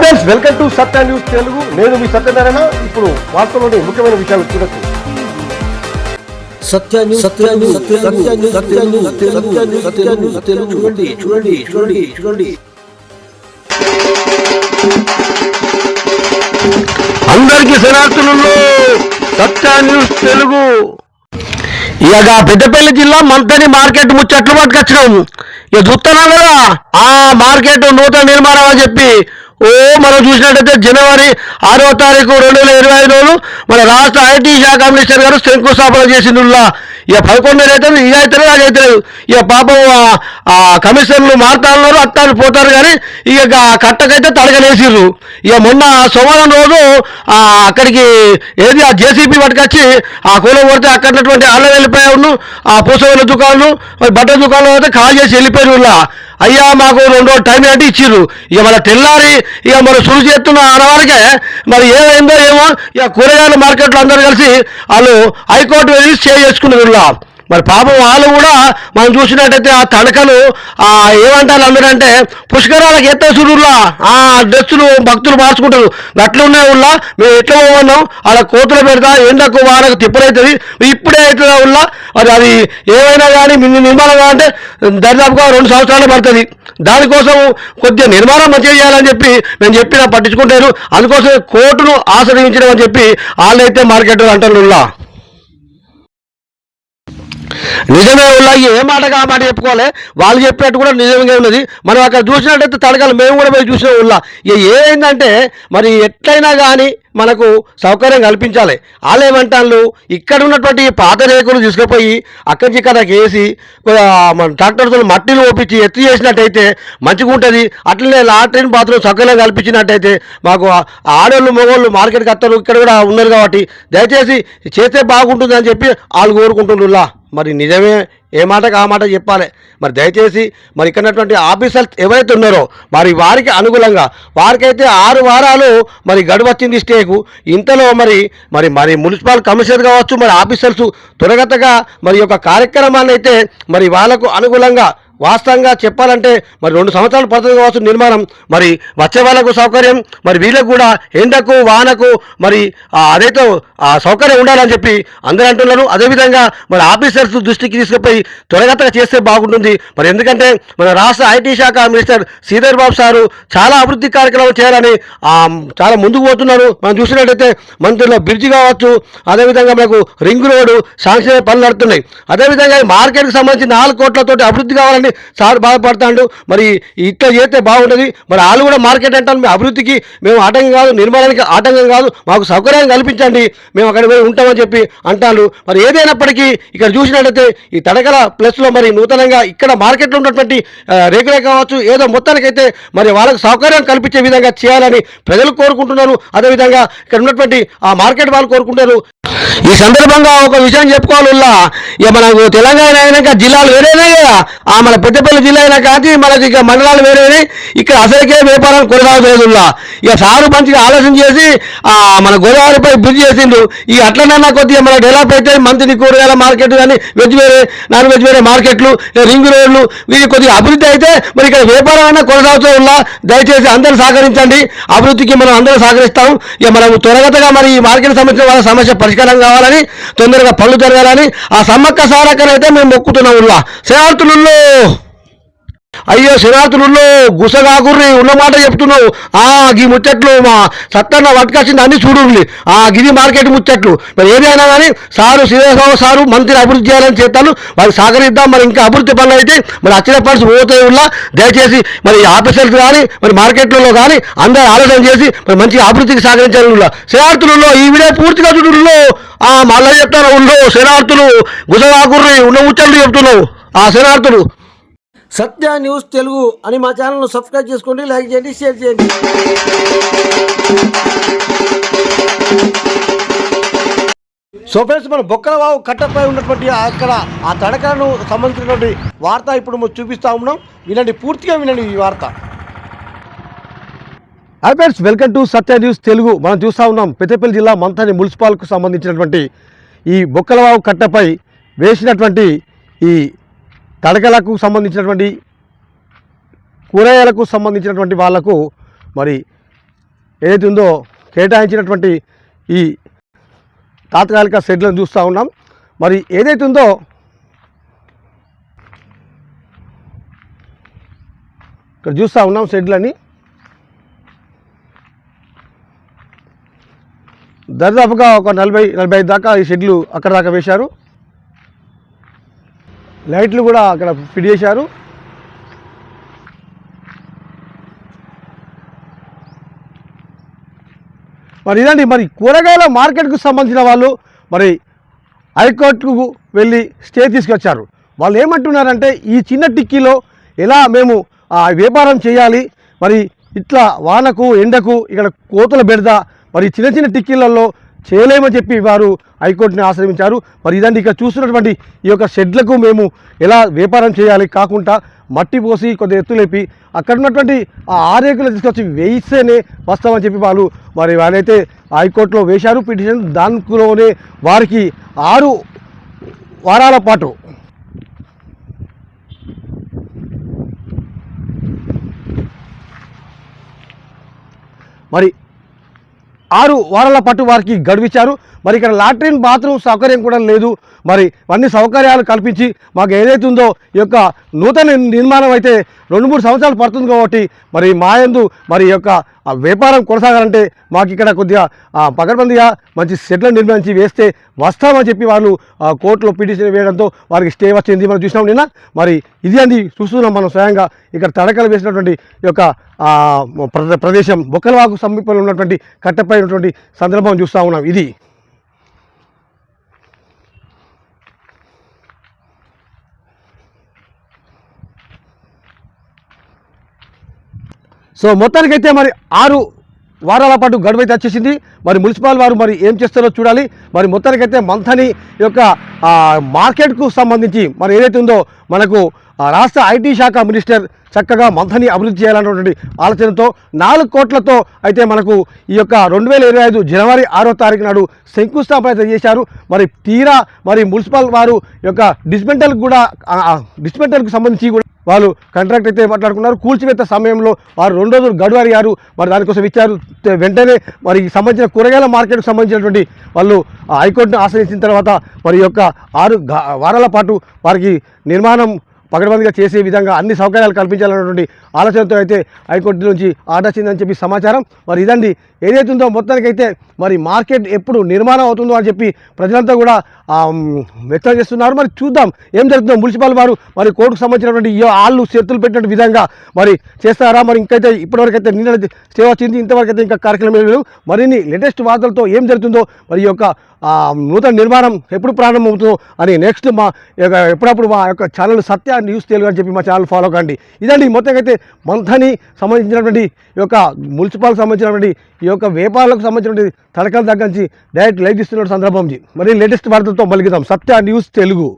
Friends welcome to Satya news Telugu. నేను మీ సత్యనారాయణ. ఇప్పుడు వార్తలోని ముఖ్యమైన విషయాలు చూడొచ్చు. Satya news Satya news Satya news Satya news Satya news Satya news Telugu చూడండి చూడండి చూడండి చూడండి. అందరికీ శనార్థులలో సత్య న్యూస్ తెలుగు. ఇక పెద్దపల్లి జిల్లా మంతని మార్కెట్ ముచ్చట్లు పట్టుకొచ్చినాం. ఇక చూస్తున్నాం కదా ఆ మార్కెట్ నూతన నిర్మాణం అని చెప్పి ఓ మనం చూసినట్టయితే జనవరి ఆరో తారీఖు రెండు వేల ఇరవై ఐదు మన రాష్ట్ర ఐటీ శాఖ మినిస్టర్ గారు శంకుస్థాపన చేసిండుల్లా. ఇక పదకొండు అయితే ఇక అవుతారు అది లేదు ఇక పాపం ఆ- కమిషన్లు కమిషనర్లు మాట్లాడినారు అత్తారు పోతారు కానీ ఇక కట్టకైతే తడగలేసిర్రు. ఇక మొన్న సోమవారం రోజు అక్కడికి ఏది ఆ జేసీబీ పట్టుకొచ్చి ఆ కూలం కొడితే అక్కడ ఆళ్ళ అల్ల వెళ్ళిపోయాను ఆ పూసవేల దుకాణం బట్టల దుకాణంలో అయితే కాల్ చేసి వెళ్ళిపోయారు అయ్యా మాకు రెండో టైం అంటే ఇచ్చిర్రు. ఇక మన తెల్లారి ఇక మన సురు చేస్తున్న ఆడవారికే మరి ఏమైందో ఏమో ఇక కూరగాయల మార్కెట్లో అందరూ కలిసి వాళ్ళు హైకోర్టు వెళ్ళి స్టే చేసుకున్నారు మరి పాపం వాళ్ళు కూడా మనం చూసినట్టయితే ఆ తడకలు ఆ ఏమంటారు అందరంటే పుష్కరాలకు ఎత్తే సురులా ఆ డ్రెస్సులు భక్తులు మార్చుకుంటారు. గట్లున్నాయి ఉల్లా మేము ఎట్లా పోవన్నాం అలా కోతులు పెడతా ఎండకు వానకు తిప్పలవుతుంది ఇప్పుడే అవుతుందా ఉల్లా మరి అది ఏమైనా కానీ మిన్ని నిర్మాణం కావాలంటే దరిదాపుగా రెండు సంవత్సరాలు పడుతుంది. దానికోసం కొద్దిగా నిర్మాణం మంచిగా చేయాలని చెప్పి నేను చెప్పినా పట్టించుకుంటారు అందుకోసం కోర్టును ఆశ్రయించడం అని చెప్పి వాళ్ళైతే మార్కెట్ అంటారు నిజమే ఉన్నాయి ఏ మాటగా ఆ మాట చెప్పుకోవాలి? వాళ్ళు చెప్పినట్టు కూడా నిజంగా ఉన్నది. మనం అక్కడ చూసినట్టయితే తడకలు మేము కూడా పోయి చూసిన ఉల్లా. ఇక ఏంటంటే మరి ఎట్లయినా కానీ మనకు సౌకర్యం కల్పించాలి. వాళ్ళు ఏమంటారు ఇక్కడ ఉన్నటువంటి పాత రేకులు తీసుకుపోయి అక్కడి నుంచి వేసి మన ట్రాక్టర్తో మట్టిని ఒప్పించి ఎత్తి చేసినట్టయితే మంచిగా ఉంటుంది. అట్లనే లాట్రిన్ బాత్రూమ్ సౌకర్యం కల్పించినట్టయితే మాకు ఆడోళ్ళు మగవాళ్ళు మార్కెట్కి వస్తారు ఇక్కడ కూడా ఉన్నారు కాబట్టి దయచేసి చేస్తే బాగుంటుంది అని చెప్పి వాళ్ళు కోరుకుంటున్నారు మరి నిజమే ఏ మాటకు ఆ మాట చెప్పాలి? మరి దయచేసి మరి ఇక్కడ ఆఫీసర్స్ ఎవరైతే ఉన్నారో మరి వారికి అనుకూలంగా వారికైతే ఆరు వారాలు మరి గడువు వచ్చింది స్టేకు. ఇంతలో మరి మరి మరి మున్సిపల్ కమిషనర్ కావచ్చు మరి ఆఫీసర్స్ త్వరగతగా మరి యొక్క కార్యక్రమాన్ని అయితే మరి వాళ్ళకు అనుకూలంగా వాస్తవంగా చెప్పాలంటే మరి రెండు సంవత్సరాలు పడుతుంది కావచ్చు నిర్మాణం. మరి వచ్చే వాళ్ళకు సౌకర్యం మరి వీళ్ళకు కూడా ఎండకు వానకు మరి అదైతే ఆ సౌకర్యం ఉండాలని చెప్పి అందరూ అంటున్నారు. అదేవిధంగా మరి ఆఫీసర్స్ దృష్టికి తీసుకుపోయి త్వరగతగా చేస్తే బాగుంటుంది. మరి ఎందుకంటే మన రాష్ట్ర ఐటీ శాఖ మినిస్టర్ శ్రీధర్ బాబు సారు చాలా అభివృద్ధి కార్యక్రమాలు చేయాలని చాలా ముందుకు పోతున్నారు. మనం చూసినట్టయితే మంత్రిలో బ్రిడ్జ్ కావచ్చు అదేవిధంగా మనకు రింగ్ రోడ్డు శాంక్షన్ పనులు నడుతున్నాయి అదేవిధంగా మార్కెట్కి సంబంధించి నాలుగు కోట్లతోటి అభివృద్ధి కావాలని సార్ బాధపడతాడు. మరి ఇట్లా చేస్తే బాగుంటుంది. మరి వాళ్ళు కూడా మార్కెట్ అంటారు. మీ అభివృద్ధికి మేము ఆటంకం కాదు నిర్మాణానికి ఆటంకం కాదు. మాకు సౌకర్యాన్ని కల్పించండి. మేము అక్కడ పోయి ఉంటామని చెప్పి అంటారు మరి ఏదైనప్పటికీ ఇక్కడ చూసినట్లయితే ఈ తడకల ప్లస్లో మరి నూతనంగా ఇక్కడ మార్కెట్లో ఉన్నటువంటి ఆ, రేకులే కావచ్చు ఏదో మొత్తానికైతే మరి వాళ్ళకు సౌకర్యం కల్పించే విధంగా చేయాలని ప్రజలు కోరుకుంటున్నారు. అదేవిధంగా ఇక్కడ ఉన్నటువంటి ఆ మార్కెట్ వాళ్ళు కోరుకుంటారు. ఈ సందర్భంగా ఒక విషయం చెప్పుకోవాలి ఉల్లా ఇక మనకు తెలంగాణ అయినాక జిల్లాలు వేరేనే కదా. ఆ మన పెద్దపల్లి జిల్లా అయినా కానీ మనకి ఇక మండలాలు వేరే ఇక్కడ అసలుకే వ్యాపారం కొనసాగుతుందా ఇక సారు మంచిగా ఆలోచన చేసి మన గోదావరిపై బ్రిడ్జ్ చేసిండు. ఈ అట్లనన్నా కొద్దిగా మన డెవలప్ అయితే మంత్రి కూరగాయల మార్కెట్ కానీ వెజ్ వేరే నాన్ వెజ్ వేరే మార్కెట్లు రింగ్ రోడ్లు వీరి కొద్దిగా అభివృద్ధి అయితే మరి ఇక్కడ వ్యాపారం అయినా కొనసాగుతూ ఉన్నా దయచేసి అందరూ సహకరించండి. అభివృద్ధికి మనం అందరూ సహకరిస్తాం ఇక మనం త్వరగతగా మరి ఈ మార్కెట్ సంబంధించిన వాళ్ళ సమస్య పరిష్కారం కావాలని తొందరగా పనులు జరగాలని ఆ సమ్మక్క సారక్కనైతే మేము మొక్కుతున్నాం. ఉల్లా. శరార్థులలో అయ్యో శివరాత్రుల్లో గుసగాకుర్రి ఉన్న మాట చెప్తున్నావు. ఆ గీ ముచ్చట్లు మా సత్తన్న పట్టుకొచ్చింది అన్ని చూడుండి ఆ గిది మార్కెట్ ముచ్చట్లు. మరి ఏదైనా కానీ సారు శ్రీరామ సారు మంత్రి అభివృద్ధి చేయాలని చేస్తాను. వారికి సహకరిద్దాం మరి ఇంకా అభివృద్ధి పనులు అయితే మరి అచ్చిన పనులు పోతాయి ఉన్నా దయచేసి మరి ఆఫీసర్స్ కానీ మరి మార్కెట్లలో కానీ అందరూ ఆలోచన చేసి మరి మంచి అభివృద్ధికి సహకరించాలి ఉల్లా ఈ వీడియో పూర్తిగా చూడుల్లో ఆ మళ్ళీ చెప్తాను ఉండో శరణార్థులు గుసగాకుర్రి ఉన్న ముచ్చట్లు చెప్తున్నావు. ఆ శరణార్థులు సత్య న్యూస్ తెలుగు అని మా ఛానల్ను సబ్స్క్రైబ్ చేసుకోండి లైక్ చేయండి షేర్ చేయండి. సో ఫ్రెండ్స్ మన బొక్కలవావు కట్టపై ఉన్నటువంటి అక్కడ ఆ తడకలను సంబంధించినటువంటి వార్త ఇప్పుడు మేము చూపిస్తా ఉన్నాం. వినండి పూర్తిగా వినండి ఈ వార్త. Hi friends welcome to Satya news Telugu. మనం చూస్తూ ఉన్నాం పెద్దపల్లి జిల్లా మంతాని మున్సిపాల్కు సంబంధించినటువంటి ఈ బొక్కలవావు కట్టపై వేసినటువంటి ఈ తడకలకు సంబంధించినటువంటి కూరగాయలకు సంబంధించినటువంటి వాళ్ళకు మరి ఏదైతే ఉందో కేటాయించినటువంటి ఈ తాత్కాలిక షెడ్లను చూస్తూ ఉన్నాం. మరి ఏదైతే ఉందో ఇక్కడ చూస్తూ ఉన్నాం షెడ్లని దరిదాపుగా ఒక నలభై నలభై ఐదు దాకా ఈ షెడ్లు అక్కడ దాకా వేశారు. లైట్లు కూడా అక్కడ ఫిట్ చేశారు. మరి ఇదండి మరి కూరగాయల మార్కెట్కు సంబంధించిన వాళ్ళు మరి హైకోర్టుకు వెళ్ళి స్టే తీసుకొచ్చారు. వాళ్ళు ఏమంటున్నారంటే ఈ చిన్న టిక్కీలో ఎలా మేము ఆ, వ్యాపారం చేయాలి మరి ఇట్లా వానకు ఎండకు ఇక్కడ కోతల బెడద మరి చిన్న చిన్న టిక్కీలలో చేయలేమని చెప్పి వారు హైకోర్టుని ఆశ్రయించారు. మరి ఇదండి ఇక్కడ చూస్తున్నటువంటి ఈ యొక్క షెడ్లకు మేము ఎలా వ్యాపారం చేయాలి కాకుండా మట్టి పోసి కొద్ది ఎత్తులేపి అక్కడ ఉన్నటువంటి ఆ ఆరేకులు తీసుకొచ్చి వేయిస్తేనే వస్తామని చెప్పి వాళ్ళు మరి వాళ్ళైతే హైకోర్టులో వేశారు పిటిషన్ దానిలోనే వారికి ఆరు వారాల పాటు. మరి ఆరు వారాల పాటు వారికి గడువిచ్చారు. మరి ఇక్కడ లాట్రిన్ బాత్రూమ్ సౌకర్యం కూడా లేదు. మరి అన్ని సౌకర్యాలు కల్పించి మాకు ఏదైతే ఉందో ఈ యొక్క నూతన నిర్మాణం అయితే రెండు మూడు సంవత్సరాలు పడుతుంది కాబట్టి మరి మా యందు మరి యొక్క వ్యాపారం కొనసాగాలంటే మాకు ఇక్కడ కొద్దిగా పగడబందిగా మంచి సెట్లను నిర్మించి వేస్తే వస్తామని చెప్పి వాళ్ళు కోర్టులో పిటిషన్ వేయడంతో వారికి స్టే వచ్చింది మనం చూసినాం నిన్న. మరి ఇది అంది చూస్తున్నాం మనం స్వయంగా. ఇక్కడ తడకలు వేసినటువంటి ఈ యొక్క ప్రదేశం బొక్కలవాకు సమీపంలో ఉన్నటువంటి కట్టపై ఉన్నటువంటి సందర్భం చూస్తూ ఉన్నాం. ఇది. సో మొత్తానికైతే మరి ఆరు వారాల పాటు గడువు అయితే వచ్చేసింది. మరి మున్సిపల్ వారు మరి ఏం చేస్తారో చూడాలి. మరి మొత్తానికైతే మంథని యొక్క మార్కెట్కు సంబంధించి మరి ఏదైతే ఉందో మనకు ఆ, రాష్ట్ర ఐటీ శాఖ మినిస్టర్ చక్కగా మంథని అభివృద్ధి చేయాలన్నటువంటి ఆలోచనతో నాలుగు కోట్లతో అయితే మనకు ఈ యొక్క రెండు వేల ఇరవై ఐదు జనవరి ఆరో తారీఖు నాడు శంకుస్థాపన అయితే చేశారు. మరి తీరా మరి మున్సిపల్ వారు యొక్క డిస్మెంటల్ కూడా డిస్మెంటల్కి సంబంధించి కూడా వాళ్ళు కాంట్రాక్ట్ అయితే మాట్లాడుకున్నారు. కూల్చివేత సమయంలో వారు రెండు రోజులు గడువు అడిగారు మరి దానికోసం ఇచ్చారు. వెంటనే మరి సంబంధించిన కూరగాయల మార్కెట్కు సంబంధించినటువంటి వాళ్ళు హైకోర్టును ఆశ్రయించిన తర్వాత మరి యొక్క ఆరు వారాల పాటు వారికి నిర్మాణం పకడ్బందీగా చేసే విధంగా అన్ని సౌకర్యాలు కల్పించాలన్నటువంటి ఆలోచనతో అయితే హైకోర్టు నుంచి ఆర్డర్ వచ్చిందని చెప్పి సమాచారం. మరి ఇదండి ఏదైతే ఉందో మొత్తానికైతే మరి మార్కెట్ ఎప్పుడు నిర్మాణం అవుతుందో అని చెప్పి ప్రజలంతా కూడా వ్యక్తం చేస్తున్నారు. మరి చూద్దాం ఏం జరుగుతుందో. మున్సిపల్ వారు మరి కోర్టుకు సంబంధించినటువంటి వాళ్ళు ఆళ్ళు చేతులు పెట్టిన విధంగా మరి చేస్తారా? మరి ఇంకైతే ఇప్పటివరకు అయితే నిన్న స్టే వచ్చింది. ఇంతవరకు అయితే ఇంకా కార్యక్రమం లేవు మరిన్ని లేటెస్ట్ వార్తలతో ఏం జరుగుతుందో మరి యొక్క నూతన నిర్మాణం ఎప్పుడు ప్రారంభమవుతుందో అని నెక్స్ట్ మా యొక్క ఎప్పుడప్పుడు మా యొక్క ఛానల్ సత్య న్యూస్ తెలుగు అని చెప్పి మా ఛానల్ ఫాలో కండి. ఇదండి మొత్తం అయితే మంథని సంబంధించినటువంటి ఈ యొక్క మున్సిపల్ సంబంధించినటువంటి ఈ యొక్క వ్యాపారాలకు సంబంధించిన తడకలు తగ్గించి డైరెక్ట్ లైవ్ ఇస్తున్న సందర్భం మరి లేటెస్ట్ వార్తలతో మలిగిదాం సత్య న్యూస్ తెలుగు.